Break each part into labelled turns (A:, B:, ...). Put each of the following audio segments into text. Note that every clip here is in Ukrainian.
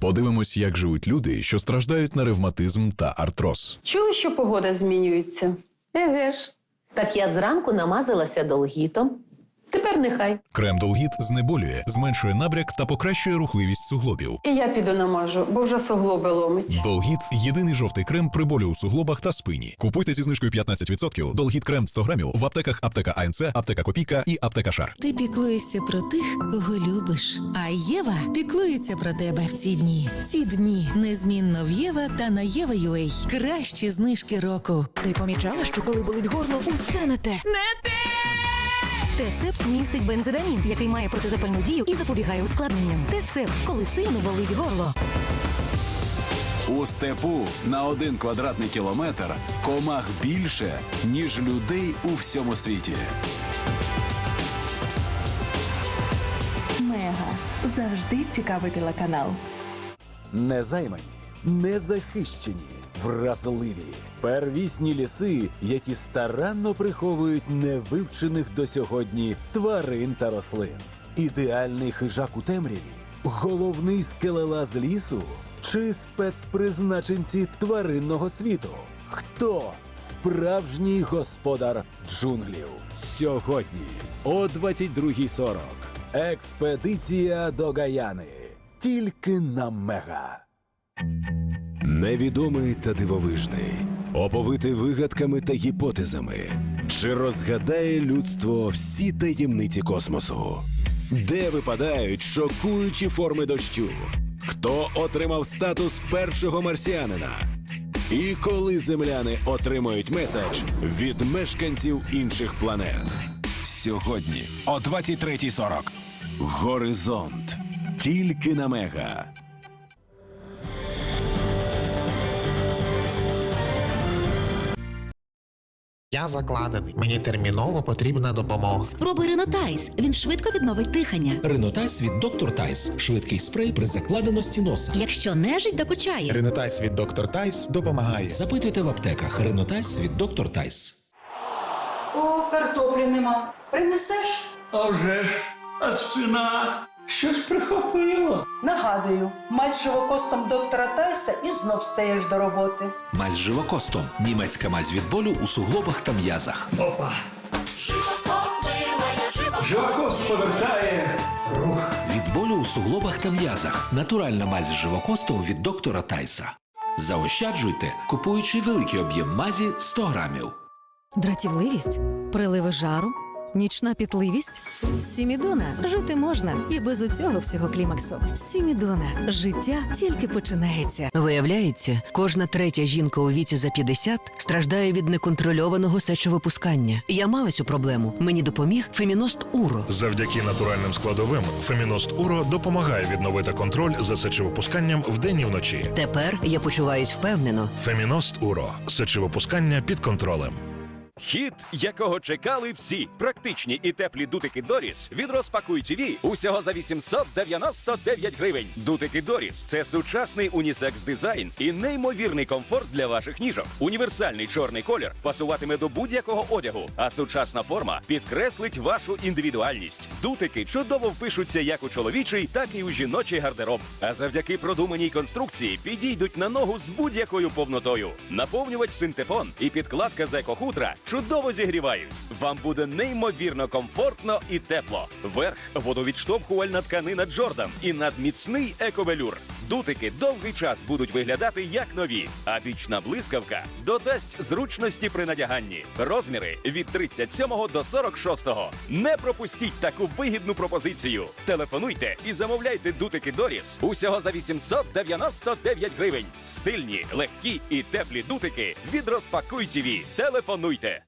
A: Подивимось, як живуть люди, що страждають на ревматизм та артроз.
B: Чули, що погода змінюється? Еге ж.
C: Так я зранку намазалася долгітом.
B: Тепер нехай.
A: Крем Долгіт знеболює, зменшує набряк та покращує рухливість суглобів.
B: І я піду намажу, бо вже суглоби ломить.
A: Долгіт єдиний жовтий крем при болю у суглобах та спині. Купуйте зі знижкою 15%. Долгіт крем 100 грамів в аптеках аптека АНЦ, аптека Копійка і аптека Шар.
D: Ти піклуєшся про тих, кого любиш. А Єва піклується про тебе в ці дні. Ці дні незмінно в Єва та на Єва.ua. Кращі знижки року.
E: Ти помічала, що коли болить горло, усе не те.
F: Тесеп містить бензодамін, який має протизапальну дію і запобігає ускладненням. Тесеп, коли сильно болить горло.
G: У степу на один квадратний кілометр комах більше, ніж людей у всьому світі.
H: Мега завжди цікавий телеканал.
I: Незаймані, незахищені, вразливі, первісні ліси, які старанно приховують невивчених до сьогодні тварин та рослин. Ідеальний хижак у темряві, головний скелелаз лісу чи спецпризначенці тваринного світу. Хто справжній господар джунглів? Сьогодні о 22.40. Експедиція до Гаяни. Тільки на мега. Невідомий та дивовижний, оповитий вигадками та гіпотезами. Чи розгадає людство всі таємниці космосу? Де випадають шокуючі форми дощу? Хто отримав статус першого марсіанина? І коли земляни отримають меседж від мешканців інших планет?
G: Сьогодні о 23.40.
I: Горизонт. Тільки на мега.
J: Я закладений. Мені терміново потрібна допомога.
F: Спробуй Ренотайс. Він швидко відновить дихання.
K: Ренотайс від Доктор Тайс. Швидкий спрей при закладеності носа.
F: Якщо нежить докучає.
J: Ренотайс від доктор Тайс допомагає.
K: Запитуйте в аптеках. Ренотайс від Доктор Тайс.
L: О, картоплі нема. Принесеш?
M: А вже ж, а спина щось прихопило.
L: Нагадую, мазь з живокостом доктора Тайса і знов стаєш до роботи.
K: Мазь з живокостом. Німецька мазь від болю у суглобах та м'язах.
M: Опа. Живокост повертає рух.
K: Від болю у суглобах та м'язах. Натуральна мазь з живокостом від доктора Тайса. Заощаджуйте, купуючи великий об'єм мазі 100 грамів.
D: Дратівливість, приливи жару, нічна пітливість. Сімідона жити можна і без оцього всього клімаксу. Сімідона життя тільки починається.
C: Виявляється, кожна третя жінка у віці за 50 страждає від неконтрольованого сечовипускання. Я мала цю проблему. Мені допоміг Феміност Уро.
M: Завдяки натуральним складовим Феміност Уро допомагає відновити контроль за сечовипусканням вдень і вночі.
C: Тепер я почуваюсь впевнено.
M: Феміност Уро сечовипускання під контролем.
N: Хіт, якого чекали всі. Практичні і теплі дутики Доріс від розпакуй ТВ усього за 899 гривень. Дутики Доріс це сучасний унісекс дизайн і неймовірний комфорт для ваших ніжок. Універсальний чорний колір пасуватиме до будь-якого одягу, а сучасна форма підкреслить вашу індивідуальність. Дутики чудово впишуться як у чоловічий, так і у жіночий гардероб. А завдяки продуманій конструкції підійдуть на ногу з будь-якою повнотою. Наповнювач синтефон і підкладка з екохутра чудово зігрівають. Вам буде неймовірно комфортно і тепло. Верх водовідштовхувальна тканина Джордан і надміцний ековелюр. Дутики довгий час будуть виглядати як нові, а бічна блискавка додасть зручності при надяганні. Розміри від 37 до 46. Не пропустіть таку вигідну пропозицію. Телефонуйте і замовляйте дутики Доріс усього за 899 гривень. Стильні, легкі і теплі дутики від розпакуй ТВ. Телефонуйте.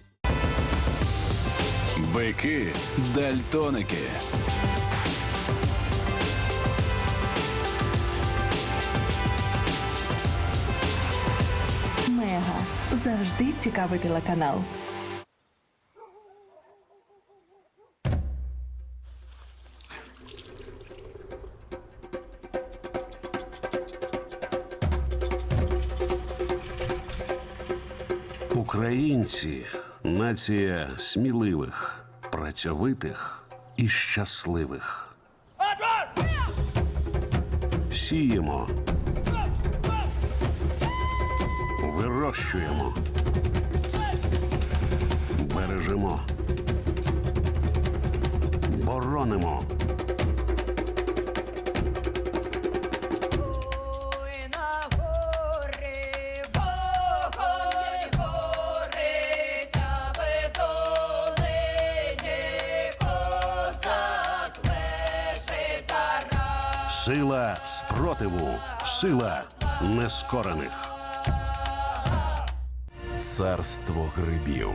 G: Бики дальтоники.
H: Мега завжди цікавий телеканал.
O: Українці нація сміливих, працьовитих і щасливих. Сіємо. Вирощуємо. Бережемо. Боронимо. Сила спротиву, сила нескорених.
I: Царство грибів.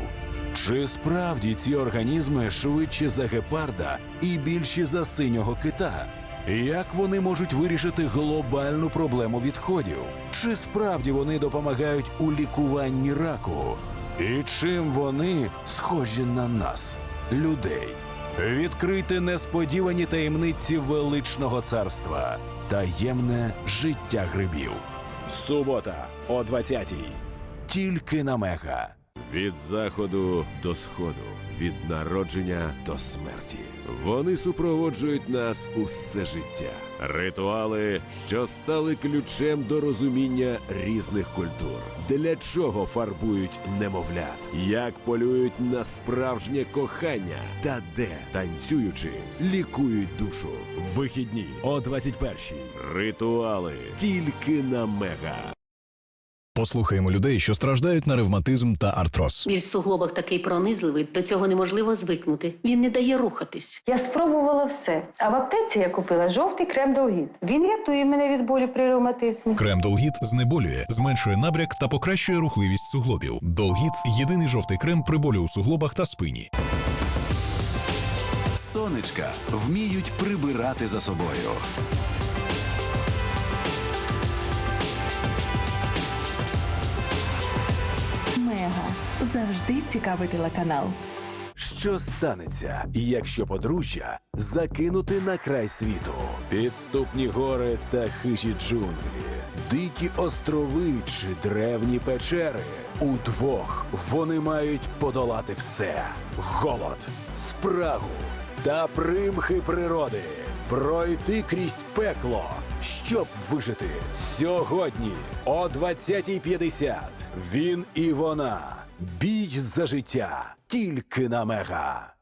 I: Чи справді ці організми швидше за гепарда і більші за синього кита? Як вони можуть вирішити глобальну проблему відходів? Чи справді вони допомагають у лікуванні раку? І чим вони схожі на нас, людей? Відкрийте несподівані таємниці величного царства, таємне життя грибів. Субота о 20-й. Тільки на мега.
P: Від заходу до сходу, від народження до смерті. Вони супроводжують нас усе життя. Ритуали, що стали ключем до розуміння різних культур. Для чого фарбують немовлят, як полюють на справжнє кохання, та де танцюючи лікують душу. Вихідні о 21-й. Ритуали тільки на мега.
A: Послухаємо людей, що страждають на ревматизм та артроз.
Q: Біль в суглобах такий пронизливий, до цього неможливо звикнути. Він не дає рухатись.
B: Я спробувала все. А в аптеці я купила жовтий крем Долгіт. Він рятує мене від болі при ревматизмі.
A: Крем Долгіт знеболює, зменшує набряк та покращує рухливість суглобів. Долгіт єдиний жовтий крем при болю у суглобах та спині.
G: Сонечка вміють прибирати за собою.
H: Завжди цікавий телеканал.
I: Що станеться, якщо подружжя закинути на край світу? Підступні гори та хижі джунглі, дикі острови чи древні печери. Удвох вони мають подолати все: голод, спрагу та примхи природи. Пройти крізь пекло, щоб вижити сьогодні о 20.50. Він і вона. Бій за життя тільки на мега.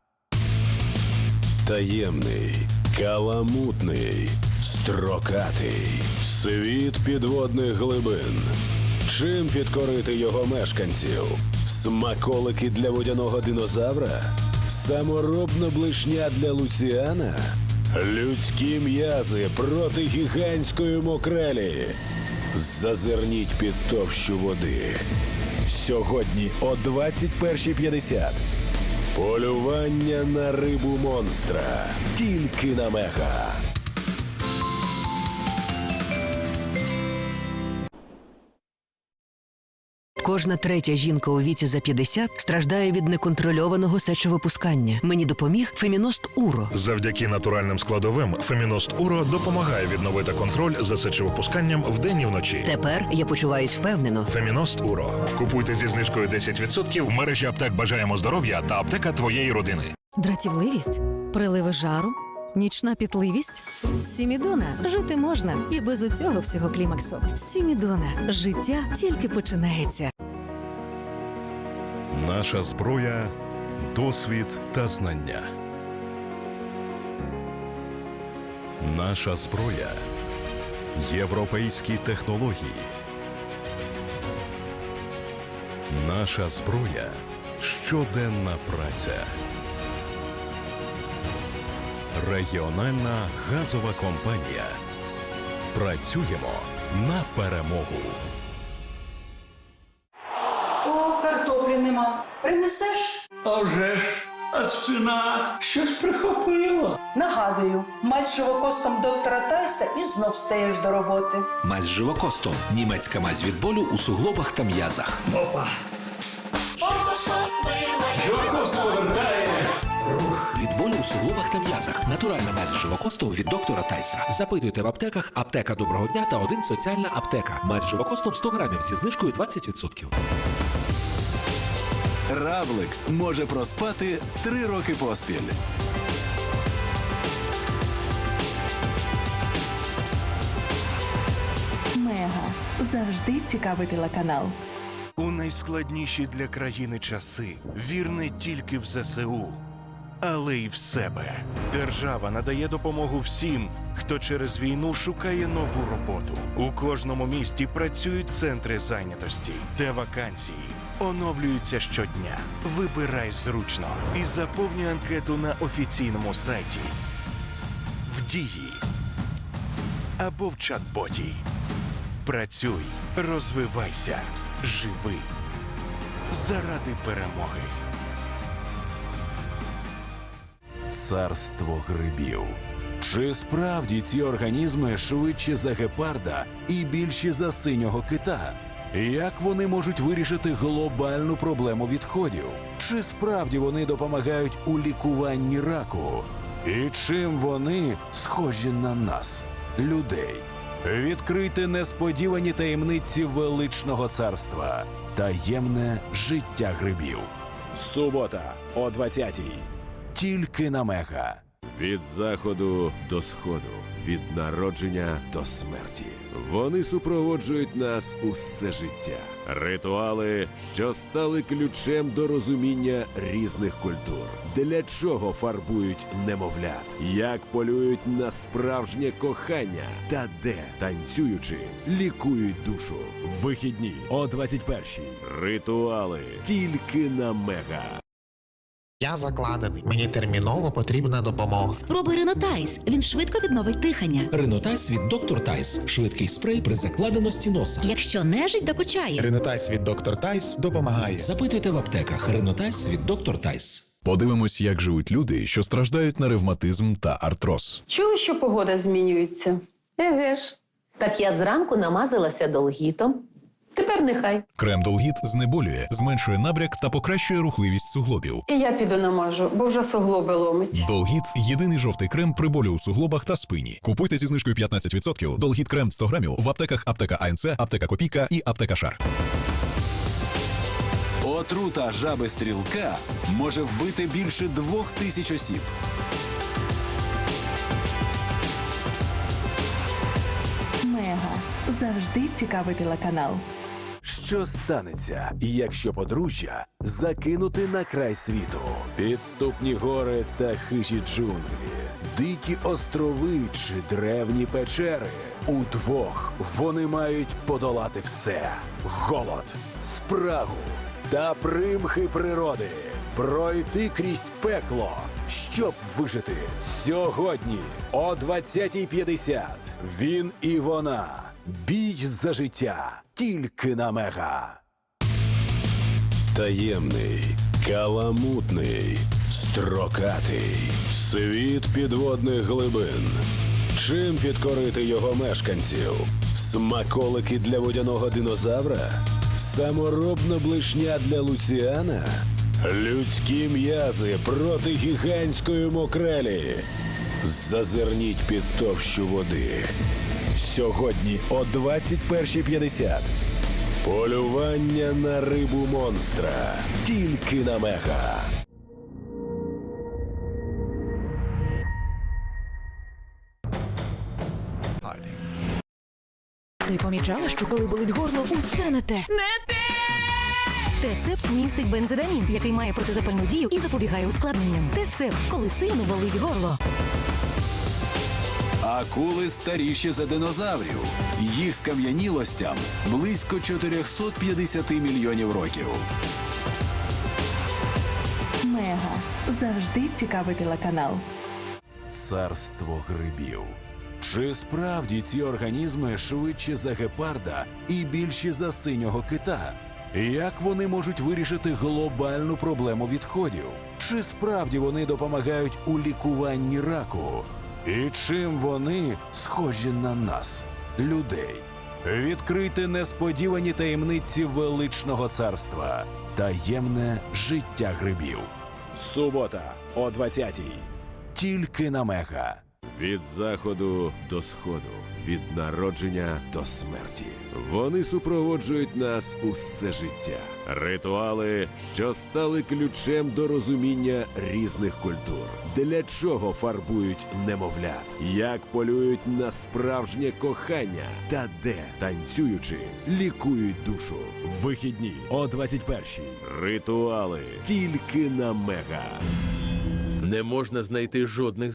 I: Таємний, каламутний, строкатий світ підводних глибин. Чим підкорити його мешканців? Смаколики для водяного динозавра? Саморобна блишня для Луціана? Людські м'язи проти гігантської мокрелі. Зазирніть під товщу води. Сьогодні о 21.50. Полювання на рибу монстра. Тільки на мега.
C: Кожна третя жінка у віці за 50 страждає від неконтрольованого сечовипускання. Мені допоміг Феміност Уро.
M: Завдяки натуральним складовим Феміност Уро допомагає відновити контроль за сечовипусканням вдень і вночі.
C: Тепер я почуваюсь впевнено.
M: Феміност Уро. Купуйте зі знижкою 10% в мережі аптек Бажаємо здоров'я та аптека твоєї родини.
D: Дратівливість, приливи жару, нічна пітливість. Сімідона жити можна і без оцього всього клімаксу. Сімідона життя тільки починається.
R: Наша зброя досвід та знання. Наша зброя європейські технології. Наша зброя щоденна праця. Регіональна газова компанія. Працюємо на перемогу.
L: О, картоплі нема. Принесеш?
S: А вже ж, а спина щось прихопило.
L: Нагадую, матч з живокостом доктора Тайса і знов стаєш до роботи.
K: Мазь з живокостом. Німецька мазь від болю у суглобах та м'язах.
S: Опа. Живокост.
K: У суглобах та м'язах. Натуральна мазь з живокостом від доктора Тайса. Запитуйте в аптеках аптека доброго дня та один соціальна аптека. Мазь з живокостом 100 грамів зі знижкою 20%.
G: Равлик може проспати три роки поспіль.
H: Мега завжди цікавий телеканал.
T: У найскладніші для країни часи вір не тільки в ЗСУ, але й в себе. Держава надає допомогу всім, хто через війну шукає нову роботу. У кожному місті працюють центри зайнятості, де вакансії оновлюються щодня. Вибирай зручно і заповнюй анкету на офіційному сайті в дії або в чат-боті. Працюй, розвивайся, живи заради перемоги.
I: Царство грибів. Чи справді ці організми швидше за гепарда і більші за синього кита? Як вони можуть вирішити глобальну проблему відходів? Чи справді вони допомагають у лікуванні раку? І чим вони схожі на нас, людей? Відкрийте несподівані таємниці величного царства, таємне життя грибів. Субота о 20-й. Тільки на мега.
P: Від заходу до сходу, від народження до смерті. Вони супроводжують нас усе життя. Ритуали, що стали ключем до розуміння різних культур. Для чого фарбують немовлят, як полюють на справжнє кохання, та де танцюючи, лікують душу. Вихідні о 21-й. Ритуали тільки на мега.
J: Я закладений. Мені терміново потрібна допомога.
F: Спробуй Ренотайс. Він швидко відновить дихання.
K: Ренотайс від Доктор Тайс. Швидкий спрей при закладеності носа.
F: Якщо нежить докучає.
R: Ренотайс від доктор Тайс допомагає.
K: Запитуйте в аптеках. Ренотайс від Доктор Тайс.
A: Подивимось, як живуть люди, що страждають на ревматизм та артроз.
B: Чули, що погода змінюється? Еге ж.
Q: Так я зранку намазалася долгітом. Тепер нехай.
A: Крем Долгіт знеболює, зменшує набряк та покращує рухливість суглобів.
B: І я піду намажу, бо вже суглоби ломить.
A: Долгіт єдиний жовтий крем при болю у суглобах та спині. Купуйте зі знижкою 15%. Долгіт крем 100 грамів в аптеках аптека АНЦ, аптека Копійка і аптека Шар.
G: Отрута жаби стрілка може вбити більше двох тисяч осіб.
H: Мега завжди цікавий телеканал.
I: Що станеться, якщо подружжя закинути на край світу? Підступні гори та хижі джунглі, дикі острови чи древні печери. Удвох вони мають подолати все: голод, спрагу та примхи природи. Пройти крізь пекло, щоб вижити. Сьогодні о 20.50 він і вона. Бій за життя тільки на мега. Таємний, каламутний, строкатий світ підводних глибин. Чим підкорити його мешканців? Смаколики для водяного динозавра? Саморобна блишня для Луціана? Людські м'язи проти гігантської мокрелі. Зазирніть під товщу води. Сьогодні о 21.50. Полювання на рибу монстра. Тільки на мега.
D: Ти помічала, що коли болить горло, усе не те.
F: Те Тесеп містить бензидамін, який має протизапальну дію і запобігає ускладненням. Тесеп, коли сильно болить горло.
G: Акули старіші за динозаврів. Їх скам'янілостям близько 450 мільйонів років.
H: Мега завжди цікавий телеканал.
G: Царство грибів. Чи справді ці організми швидше за гепарда і більші за синього кита? Як вони можуть вирішити глобальну проблему відходів? Чи справді вони допомагають у лікуванні раку? І чим вони схожі на нас, людей? відкрити несподівані таємниці величного царства, таємне життя грибів. Субота о 20-й. Тільки на мега.
P: Від заходу до сходу, від народження до смерті. Вони супроводжують нас усе життя. Ритуали, що стали ключем до розуміння різних культур. Для чого фарбують немовлят, як полюють на справжнє кохання, та де танцюючи, лікують душу. Вихідні о 21-й. Ритуали тільки на мега.
U: Не можна знайти жодних